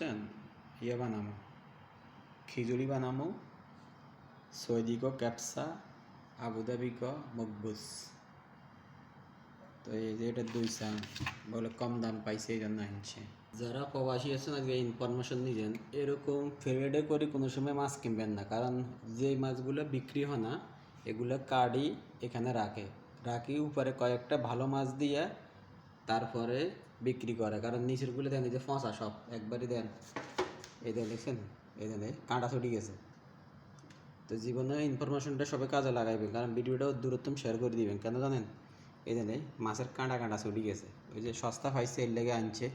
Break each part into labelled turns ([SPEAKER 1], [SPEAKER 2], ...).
[SPEAKER 1] বুঝছেন ইয়ে বানামো। খিচুড়ি বানামো। সৌদি কো ক্যাপসা আবুধাবি ক মকবুস। তো এই যে এটা দুই চান বলে কম দাম পাইছে, এই জন্য আনছে। যারা প্রবাসী আছেন, আজকে ইনফরমেশন নিয়েছেন এরকম ফেভারেটে করে কোনো সময় মাছ কিনবেন না, কারণ যে মাছগুলো বিক্রি হয় না, এগুলো কার্ডই এখানে রাখে। রাখি উপরে কয়েকটা ভালো মাছ দিয়ে, তারপরে বিক্রি করে, কারণ নিচেরগুলো দেন এই যে ফসা সব, একবারই দেন। এই দেন দেখছেন? এই দেন কাঁটা ছুটি গেছে। তো জীবনে ইনফরমেশনটা সবাই কাজে লাগাইবেন, কারণ ভিডিওটাও দূরত্তম শেয়ার করে দিবেন। কেন জানেন? এই দেন মাছের কাঁটা কাঁটা ছুটি গেছে। ওই যে সস্তা পাইছে এর লেগে আনছে।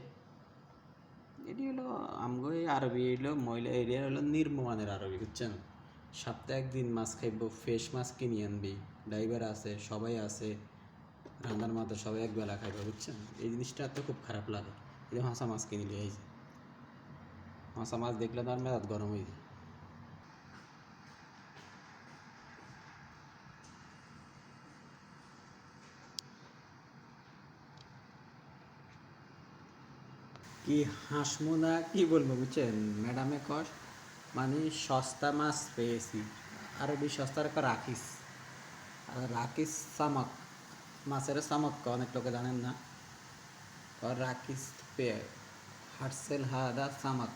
[SPEAKER 1] এটি হলো আমগো এই আরবি হলো মহিলা এরিয়া, হলো নির্মমানের আরবি, বুঝছেন? সপ্তাহে একদিন মাছ খাইব ফ্রেশ মাছ কিনে আনবি। ড্রাইভার আছে, সবাই আছে। রান্নার মাথা সবাই একবেলা খাইবে, বুঝছেন? এই জিনিসটা তো খুব খারাপ লাগে। এই হাঁসা মাছ কিনে নিয়ে আইছে। হাঁসা মাছ দেখলে তো আর মেজাজ গরম হয়ে যায়। কি হাসমো না কি বলব, বুঝছেন? ম্যাডামে কস মানে সস্তা মাছ পেয়েছি। আর আরবি সস্তার রাখিস। আর রাখিস সামক মাছের ক অনেক লোকে জানেন না। পেয়ে হাটসেল হাদা সামক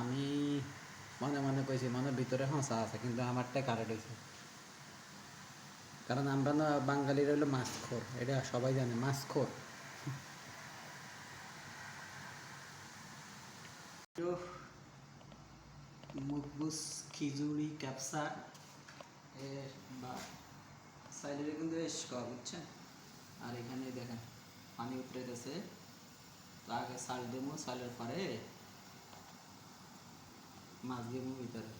[SPEAKER 1] আমি মনে মনে কইছি, মনে ভিতরে হাসা আছে, কিন্তু আমারটা কারেক্ট হয়েছে কারণ আমরা না, বাঙালির হলো মাছখোর, এটা সবাই জানে, মাছখোর। মুখবুস, খিচুড়ি, ক্যাপসা এর বা কিন্তু বেশ কম, বুঝছেন? আর এখানে দেখেন পানি উতরে গেছে তো আগে সাল দেবো সালের পরে মাছ দেবো ভিতরে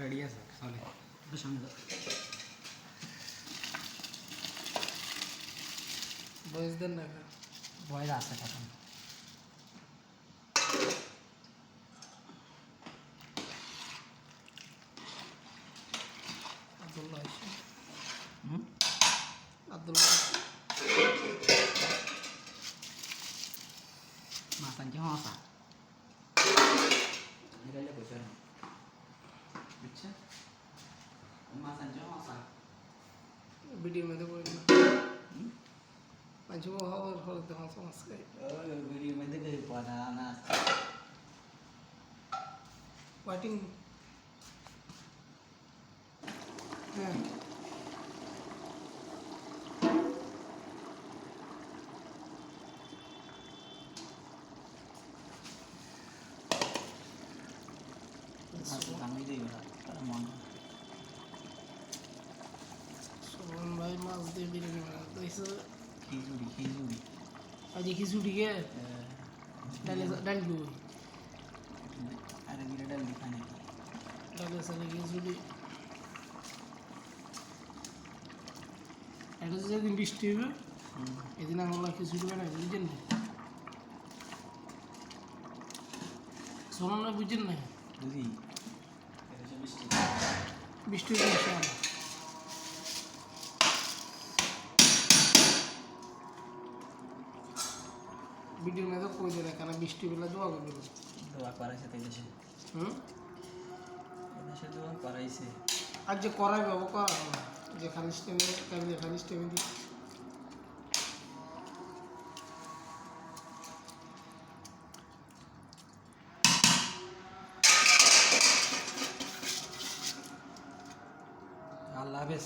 [SPEAKER 1] রেডি আছে চলে একটু সামনে দাও।
[SPEAKER 2] বয়স দেন না
[SPEAKER 1] ভয় আছে তখন।
[SPEAKER 2] আব্দুল্লাহ আব্দুল্লাহ।
[SPEAKER 1] মাছ আনছে হসা বুঝছে আনছে হসা
[SPEAKER 2] ভিডিও মধ্যে বলি না। ওয়াটিং হ্যাঁ
[SPEAKER 1] আমি দিই ওরা তারা মন
[SPEAKER 2] সুমন ভাই মাছ দিয়ে বিরিয়ানি বানাতে হয়েছে
[SPEAKER 1] খিচুড়ি খিচুড়ি
[SPEAKER 2] আজ খিচুড়িকে ডালে ডাল দিব
[SPEAKER 1] আরে বিরাট লিখা নাকি
[SPEAKER 2] ডালে সালে খিচুড়ি এটা যে যেদিন বৃষ্টি হবে এদিন আমরা খিচুড়ি বানাই বুঝছেন না না বুঝছেন না
[SPEAKER 1] বুঝি বৃষ্টি
[SPEAKER 2] বৃষ্টি হবে ইনশাআল্লাহ ভিডিও মেয়ে তো কই কেন বৃষ্টি বেলা দোয়া করবে
[SPEAKER 1] দোয়া করাইছে তাই দেশে
[SPEAKER 2] হুম?
[SPEAKER 1] দেশে দোয়া করাইছে।
[SPEAKER 2] আর যে করাই বাবু করা হবে যে টেমে টেমে দিই
[SPEAKER 1] আল্লাহ হাফেজ।